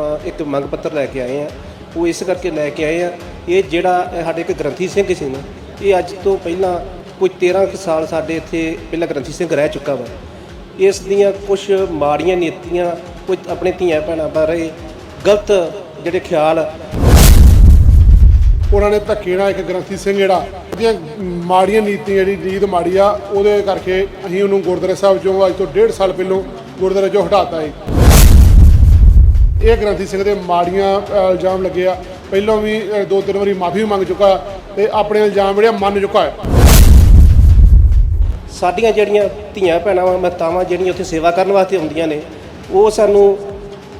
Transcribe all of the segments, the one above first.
ਆਪਾਂ ਇੱਕ ਮੰਗ ਪੱਤਰ ਲੈ ਕੇ ਆਏ ਆ, ਉਹ ਇਸ ਕਰਕੇ ਲੈ ਕੇ ਆਏ ਆ, ਇਹ ਜਿਹੜਾ ਸਾਡੇ ਇੱਕ ਗ੍ਰੰਥੀ ਸਿੰਘ ਸੀ ਨਾ, ਇਹ ਅੱਜ ਤੋਂ ਪਹਿਲਾਂ ਕੋਈ 13 ਕੁ ਸਾਲ ਸਾਡੇ ਇੱਥੇ ਪਹਿਲਾਂ ਗ੍ਰੰਥੀ ਸਿੰਘ ਰਹਿ ਚੁੱਕਾ ਵਾ। ਇਸ ਦੀਆਂ ਕੁਝ ਮਾੜੀਆਂ ਨੀਤੀਆਂ, ਕੁਝ ਆਪਣੇ ਧੀਆਂ ਭੈਣਾਂ ਬਾਰੇ ਗਲਤ ਜਿਹੜੇ ਖਿਆਲ ਉਹਨਾਂ ਨੇ ਧੱਕੇ ਨਾਲ ਇੱਕ ਗ੍ਰੰਥੀ ਸਿੰਘ ਜਿਹੜਾ, ਉਹਦੀਆਂ ਮਾੜੀਆਂ ਨੀਤੀਆਂ, ਜਿਹੜੀ ਨੀਤ ਮਾੜੀ ਆ, ਉਹਦੇ ਕਰਕੇ ਅਸੀਂ ਉਹਨੂੰ ਗੁਰਦੁਆਰਾ ਸਾਹਿਬ ਚੋਂ ਅੱਜ ਤੋਂ ਡੇਢ ਸਾਲ ਪਹਿਲਾਂ ਗੁਰਦੁਆਰੇ ਚੋਂ ਹਟਾਤਾ ਹੈ ਇਹ ਗ੍ਰੰਥੀ ਸਿੰਘ ਦੇ ਮਾੜੀਆਂ ਇਲਜ਼ਾਮ ਲੱਗੇ ਆ। ਪਹਿਲਾਂ ਵੀ ਦੋ ਤਿੰਨ ਵਾਰੀ ਮਾਫੀ ਮੰਗ ਚੁੱਕਾ ਤੇ ਆਪਣੇ ਇਲਜ਼ਾਮ ਜਿਹੜੇ ਮੰਨ ਚੁੱਕਾ ਹੈ। ਸਾਡੀਆਂ ਜਿਹੜੀਆਂ ਧੀਆਂ ਭੈਣਾਂ ਵਾ ਜਿਹੜੀਆਂ ਉੱਥੇ ਸੇਵਾ ਕਰਨ ਵਾਸਤੇ ਆਉਂਦੀਆਂ ਨੇ, ਉਹ ਸਾਨੂੰ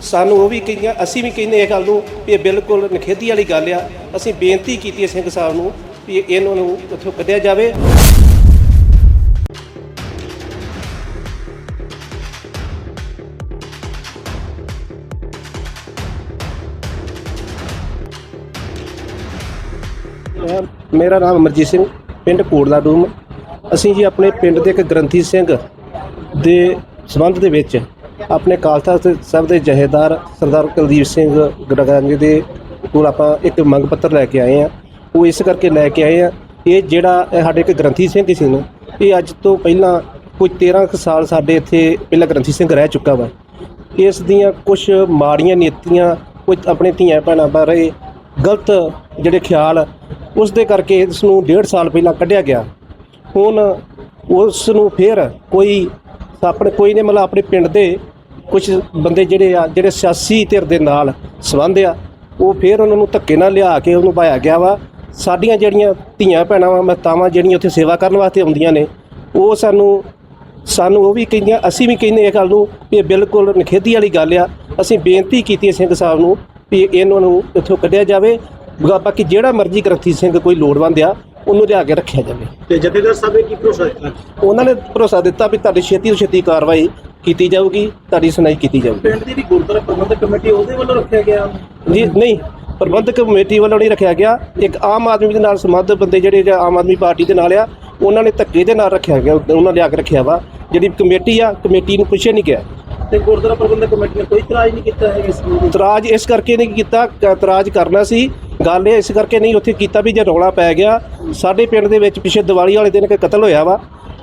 ਸਾਨੂੰ ਉਹ ਵੀ ਕਹਿੰਦੀਆਂ, ਅਸੀਂ ਵੀ ਕਹਿੰਦੇ ਇਹ ਗੱਲ ਨੂੰ ਵੀ ਇਹ ਬਿਲਕੁਲ ਨਖੇਦੀ ਵਾਲੀ ਗੱਲ ਆ। ਅਸੀਂ ਬੇਨਤੀ ਕੀਤੀ ਹੈ ਸਿੰਘ ਸਾਹਿਬ ਨੂੰ ਵੀ ਇਹਨਾਂ ਨੂੰ ਉੱਥੋਂ ਕੱਢਿਆ ਜਾਵੇ। ਮੈਂ- ਮੇਰਾ ਨਾਮ ਅਮਰਜੀਤ ਸਿੰਘ, ਪਿੰਡ ਕੋਟਲਾ ਡੂਮ। ਅਸੀਂ ਜੀ ਆਪਣੇ ਪਿੰਡ ਦੇ ਇੱਕ ਗ੍ਰੰਥੀ ਸਿੰਘ ਦੇ ਸਬੰਧ ਦੇ ਵਿੱਚ ਆਪਣੇ ਖਾਲਸਾ ਸਾਹਿਬ ਦੇ ਜਹੇਦਾਰ ਸਰਦਾਰ ਕੁਲਦੀਪ ਸਿੰਘ ਗੜਗਾਂਜੀ ਦੇ ਕੋਲ ਆਪਾਂ ਇੱਕ ਮੰਗ ਪੱਤਰ ਲੈ ਕੇ ਆਏ ਆ ਉਹ ਇਸ ਕਰਕੇ ਲੈ ਕੇ ਆਏ ਆ ਇਹ ਜਿਹੜਾ ਸਾਡੇ ਇੱਕ ਗ੍ਰੰਥੀ ਸਿੰਘ ਸੀ ਨਾ, ਇਹ ਅੱਜ ਤੋਂ ਪਹਿਲਾਂ ਕੋਈ 13 ਕੁ ਸਾਲ ਸਾਡੇ ਇੱਥੇ ਪਹਿਲਾਂ ਗ੍ਰੰਥੀ ਸਿੰਘ ਰਹਿ ਚੁੱਕਾ ਵਾ। ਇਸ ਦੀਆਂ ਕੁਝ ਮਾੜੀਆਂ ਨੀਤੀਆਂ ਕੁਝ ਆਪਣੇ ਧੀਆਂ ਭੈਣਾਂ ਬਾਰੇ ਗਲਤ ਜਿਹੜੇ ਖਿਆਲ ਉਸ ਦੇ ਕਰਕੇ ਇਸ ਨੂੰ ਡੇਢ ਸਾਲ ਪਹਿਲਾਂ ਕੱਢਿਆ ਗਿਆ। ਹੁਣ ਉਸ ਨੂੰ ਫਿਰ ਕੋਈ ਆਪਣੇ, ਕੋਈ ਨੇ ਮਤਲਬ ਆਪਣੇ ਪਿੰਡ ਦੇ ਕੁਝ ਬੰਦੇ ਜਿਹੜੇ ਆ, ਜਿਹੜੇ ਸਿਆਸੀ ਧਿਰ ਦੇ ਨਾਲ ਸੰਬੰਧ ਆ, ਉਹ ਫਿਰ ਉਹਨਾਂ ਨੂੰ ਧੱਕੇ ਨਾਲ ਲਿਆ ਕੇ ਉਹਨੂੰ ਪਾਇਆ ਗਿਆ ਵਾ। ਸਾਡੀਆਂ ਜਿਹੜੀਆਂ ਧੀਆਂ ਭੈਣਾਂ ਵਾ, ਮਾਤਾਵਾਂ ਜਿਹੜੀਆਂ ਉੱਥੇ ਸੇਵਾ ਕਰਨ ਵਾਸਤੇ ਆਉਂਦੀਆਂ ਨੇ, ਉਹ ਸਾਨੂੰ ਸਾਨੂੰ ਉਹ ਵੀ ਕਹਿੰਦੀਆਂ ਅਸੀਂ ਵੀ ਕਹਿੰਦੇ ਇਹ ਗੱਲ ਨੂੰ ਵੀ ਇਹ ਬਿਲਕੁਲ ਨਖੇਦੀ ਵਾਲੀ ਗੱਲ ਆ। ਅਸੀਂ ਬੇਨਤੀ ਕੀਤੀ ਸਿੰਘ ਸਾਹਿਬ ਨੂੰ ਵੀ ਇਹਨਾਂ ਨੂੰ ਇੱਥੋਂ ਕੱਢਿਆ ਜਾਵੇ ਬਾਕੀ ਜਿਹੜਾ ਮਰਜ਼ੀ ਗ੍ਰੰਥੀ ਸਿੰਘ ਕੋਈ ਲੋੜਵੰਦ ਆ ਉਹਨੂੰ ਲਿਆ ਕੇ ਰੱਖਿਆ ਜਾਵੇ। ਤੇ ਜਥੇਦਾਰ ਸਾਹਿਬ ਨੇ ਕੀ ਭਰੋਸਾ ਦਿੱਤਾ? ਉਹਨਾਂ ਨੇ ਭਰੋਸਾ ਦਿੱਤਾ ਵੀ ਤੁਹਾਡੀ ਛੇਤੀ ਤੋਂ ਛੇਤੀ ਕਾਰਵਾਈ ਕੀਤੀ ਜਾਊਗੀ ਤੁਹਾਡੀ ਸੁਣਾਈ ਕੀਤੀ ਜਾਊਗੀ। ਪਿੰਡ ਦੀ ਜਿਹੜੀ ਗੁਰਦੁਆਰਾ ਪ੍ਰਬੰਧਕ ਕਮੇਟੀ ਉਹਦੇ ਵੱਲੋਂ ਰੱਖਿਆ ਗਿਆ? ਜੀ ਨਹੀਂ ਪ੍ਰਬੰਧਕ ਕਮੇਟੀ ਵੱਲੋਂ ਨਹੀਂ ਰੱਖਿਆ ਗਿਆ। ਇੱਕ ਆਮ ਆਦਮੀ ਦੇ ਨਾਲ ਸੰਬੰਧ ਬੰਦੇ ਜਿਹੜੇ ਜਾਂ ਆਮ ਆਦਮੀ ਪਾਰਟੀ ਦੇ ਨਾਲ ਆ ਉਹਨਾਂ ਨੇ ਧੱਕੇ ਦੇ ਨਾਲ ਰੱਖਿਆ ਗਿਆ ਉਹਨਾਂ ਲਿਆ ਕੇ ਰੱਖਿਆ ਵਾ। ਜਿਹੜੀ ਕਮੇਟੀ ਆ ਕਮੇਟੀ ਨੂੰ ਪੁੱਛਿਆ ਨਹੀਂ ਗਿਆ ਤੇ ਗੁਰਦੁਆਰਾ ਪ੍ਰਬੰਧਕ ਕਮੇਟੀ ਨੇ ਕੋਈ ਇਤਰਾਜ਼ ਨਹੀਂ ਕੀਤਾ ਹੈ ਇਸ ਨੂੰ ਇਤਰਾਜ਼ ਇਸ ਕਰਕੇ ਨਹੀਂ ਕੀਤਾ ਇਤਰਾਜ਼ ਕਰਨਾ ਸੀ ਗੱਲ ਇਹ ਇਸ ਕਰਕੇ ਨਹੀਂ ਉੱਥੇ ਕੀਤਾ ਵੀ ਜੇ ਰੌਲਾ ਪੈ ਗਿਆ ਸਾਡੇ ਪਿੰਡ ਦੇ ਵਿੱਚ ਪਿਛੇ ਦੀਵਾਲੀ ਵਾਲੇ ਦਿਨ ਇੱਕ ਕਤਲ ਹੋਇਆ ਵਾ।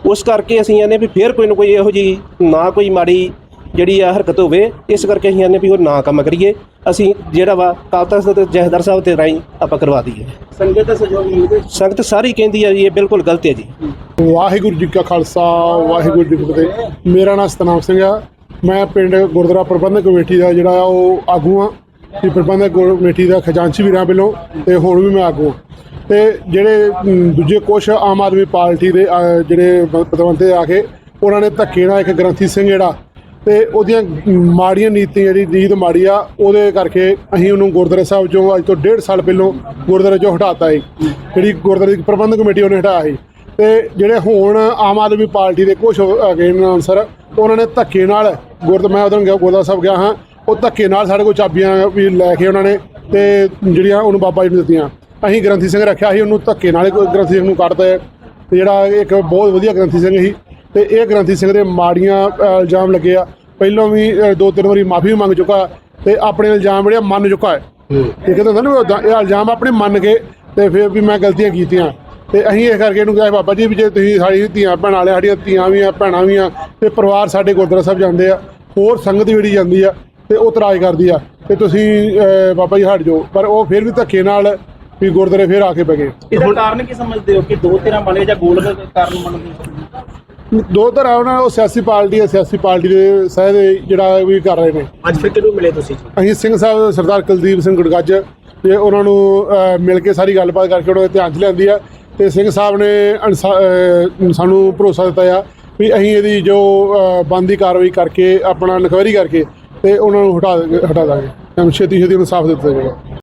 ਉਸ ਕਰਕੇ ਅਸੀਂ ਇਹਨੇ ਵੀ ਫੇਰ ਕੋਈ ਨਾ ਕੋਈ ਇਹੋ ਜੀ ਨਾ ਕੋਈ ਮਾੜੀ ਜਿਹੜੀ ਆ ਹਰਕਤ ਹੋਵੇ ਇਸ ਕਰਕੇ ਅਸੀਂ ਇਹਨੇ ਵੀ ਉਹ ਨਾ ਕੰਮ ਕਰੀਏ। ਅਸੀਂ ਜਿਹੜਾ ਵਾ ਕਾਲ ਤਖਤ ਦੇ ਜਹਦਰ ਸਾਹਿਬ ਤੇ ਰਾਈ ਆਪਾਂ ਕਰਵਾ ਦਈਏ। ਸੰਗਤ ਦਾ ਸਹਿਯੋਗ ਮਿਲਦੇ ਸੰਗਤ ਸਾਰੀ ਕਹਿੰਦੀ ਆ ਜੀ ਇਹ ਬਿਲਕੁਲ ਗਲਤ ਹੈ ਜੀ। ਵਾਹਿਗੁਰੂ ਜੀ ਕਾ ਖਾਲਸਾ ਵਾਹਿਗੁਰੂ ਜੀ ਕੀ ਫਤਿਹ। ਮੇਰਾ ਨਾਮ ਸਤਨਾਮ ਸਿੰਘ ਆ। ਮੈਂ ਪਿੰਡ ਗੁਰਦੁਆਰਾ ਪ੍ਰਬੰਧਕ ਕਮੇਟੀ ਦਾ ਜਿਹੜਾ ਆ ਉਹ ਆਗੂ ਆ। ਤੇ ਪ੍ਰਬੰਧਕ ਕਮੇਟੀ ਦਾ ਖਜ਼ਾਨਚੀ ਵੀ ਰਹਾ ਪਹਿਲੋਂ ਤੇ ਹੁਣ ਵੀ ਮੈਂ ਆਗੂ ਹਾਂ। ਤੇ ਜਿਹੜੇ ਦੂਜੇ ਕੁਛ ਆਮ ਆਦਮੀ ਪਾਰਟੀ ਦੇ ਜਿਹੜੇ ਪ- ਪਤਵੰਤੇ ਆ ਕੇ ਉਹਨਾਂ ਨੇ ਧੱਕੇ ਨਾਲ ਇੱਕ ਗ੍ਰੰਥੀ ਸਿੰਘ ਜਿਹੜਾ, ਤੇ ਉਹਦੀਆਂ ਮਾੜੀਆਂ ਨੀਤੀਆਂ, ਜਿਹੜੀ ਨੀਤ ਮਾੜੀ ਆ, ਉਹਦੇ ਕਰਕੇ ਅਸੀਂ ਉਹਨੂੰ ਗੁਰਦੁਆਰਾ ਸਾਹਿਬ ਚੋਂ ਅੱਜ ਤੋਂ ਡੇਢ ਸਾਲ ਪਹਿਲਾਂ ਗੁਰਦੁਆਰੇ ਚੋਂ ਹਟਾਤਾ ਹੈ ਜਿਹੜੀ ਗੁਰਦੁਆਰੇ ਦੀ ਪ੍ਰਬੰਧਕ ਕਮੇਟੀ ਉਹਨੇ ਹਟਾਇਆ ਸੀ ਤੇ ਜਿਹੜੇ ਹੁਣ ਆਮ ਆਦਮੀ ਪਾਰਟੀ ਦੇ ਕੁਝ ਹੈਗੇ ਨੇ ਅਨਸਰ, ਉਹਨਾਂ ਨੇ ਧੱਕੇ ਨਾਲ ਗੁਰਦ ਮੈਂ ਉਦੋਂ ਗਿਆ ਗੁਰਦੁਆਰਾ ਸਾਹਿਬ ਗਿਆ ਹਾਂ ਉਹ ਧੱਕੇ ਨਾਲ ਸਾਡੇ ਕੋਲ ਚਾਬੀਆਂ ਵੀ ਲੈ ਕੇ ਉਹਨਾਂ ਨੇ ਤੇ ਜਿਹੜੀਆਂ ਉਹਨੂੰ ਬਾਬਾ ਜੀ ਨੂੰ ਦਿੱਤੀਆਂ। ਅਸੀਂ ਗ੍ਰੰਥੀ ਸਿੰਘ ਰੱਖਿਆ ਸੀ ਉਹਨੂੰ ਧੱਕੇ ਨਾਲ ਗ੍ਰੰਥੀ ਸਿੰਘ ਨੂੰ ਕੱਢਦਾ ਤੇ ਜਿਹੜਾ ਇੱਕ ਬਹੁਤ ਵਧੀਆ ਗ੍ਰੰਥੀ ਸਿੰਘ ਸੀ। ਤੇ ਇਹ ਗ੍ਰੰਥੀ ਸਿੰਘ ਦੇ ਮਾੜੀਆਂ ਇਲਜ਼ਾਮ ਲੱਗੇ ਆ। ਪਹਿਲਾਂ ਵੀ ਦੋ ਤਿੰਨ ਵਾਰੀ ਮਾਫੀ ਮੰਗ ਚੁੱਕਾ ਤੇ ਆਪਣੇ ਇਲਜ਼ਾਮ ਜਿਹੜੇ ਮੰਨ ਚੁੱਕਾ ਹੈ। ਇਹ ਕਹਿੰਦਾ ਹੁੰਦਾ ਨਾ ਵੀ ਇਹ ਇਲਜ਼ਾਮ ਆਪਣੇ ਮੰਨ ਕੇ ਤੇ ਫਿਰ ਵੀ ਮੈਂ ਗਲਤੀਆਂ ਕੀਤੀਆਂ। ਤੇ ਅਸੀਂ ਇਹ ਕਰਕੇ ਇਹਨੂੰ ਕਿਹਾ ਬਾਬਾ ਜੀ ਵੀ ਜੇ ਤੁਸੀਂ ਸਾਡੀ ਧੀਆਂ ਭੈਣਾਂ ਵਾਲੇ ਸਾਡੀਆਂ ਧੀਆਂ ਵੀ ਆ ਭੈਣਾਂ ਵੀ ਆ ਤੇ ਪਰਿਵਾਰ ਸਾਡੇ ਗੁਰਦੁਆਰਾ ਸਾਹਿਬ ਜਾਂਦੇ ਆ ਹੋਰ ਸੰਗਤ ਜਿਹੜੀ ਜਾਂਦੀ ਆ ਤੇ ਉਹ ਇਤਰਾਜ਼ ਕਰਦੀ ਆ ਤੇ ਤੁਸੀਂ ਬਾਬਾ ਜੀ ਹਟ ਜਾਓ। ਪਰ ਉਹ ਫਿਰ ਵੀ ਧੱਕੇ ਨਾਲ ਵੀ ਗੁਰਦੁਆਰੇ ਫਿਰ ਆ ਕੇ ਬਗੇ ਇਹਦਾ ਕਾਰਨ ਕੀ ਸਮਝਦੇ ਹੋ ਕਿ ਦੋ ਧਿਰਾਂ ਬਣੇ ਜਾਂ ਗੋਲ ਕਾਰਨ ਬਣਦੇ ਦੋ ਤਰ੍ਹਾਂ ਉਹਨਾਂ ਉਹ ਸਿਆਸੀ ਪਾਰਟੀ ਹੈ ਸਿਆਸੀ ਪਾਰਟੀ ਦੇ ਸਹਿ ਦੇ ਜਿਹੜਾ ਵੀ ਕਰ ਰਹੇ ਨੇ। ਅੱਜ ਫਿਰ ਕਿਹਨੂੰ ਮਿਲੇ ਤੁਸੀਂ? ਅਸੀਂ ਸਿੰਘ ਸਾਹਿਬ ਸਰਦਾਰ ਕੁਲਦੀਪ ਸਿੰਘ ਗੁੜਗੱਜ ਤੇ ਉਹਨਾਂ ਨੂੰ ਮਿਲ ਕੇ ਸਾਰੀ ਗੱਲਬਾਤ ਕਰਕੇ ਉਹਨਾਂ ਦੇ ਧਿਆਨ 'ਚ ਲਿਆਂਦੀ ਆ। ਤੇ ਸਿੰਘ ਸਾਹਿਬ ਨੇ ਸਾਨੂੰ ਭਰੋਸਾ ਦਿੱਤਾ ਆ ਵੀ ਅਸੀਂ ਇਹਦੀ ਜੋ ਬੰਦੀ ਕਾਰਵਾਈ ਕਰਕੇ ਆਪਣਾ ਇਨਕੁਆਇਰੀ ਕਰਕੇ ਤੇ ਉਹਨਾਂ ਨੂੰ ਹਟਾ ਹਟਾ ਦਾਂਗੇ। ਛੇਤੀ ਛੇਤੀ ਉਹਨੂੰ ਸਾਫ਼ ਦਿੱਤਾ ਜਾਏਗਾ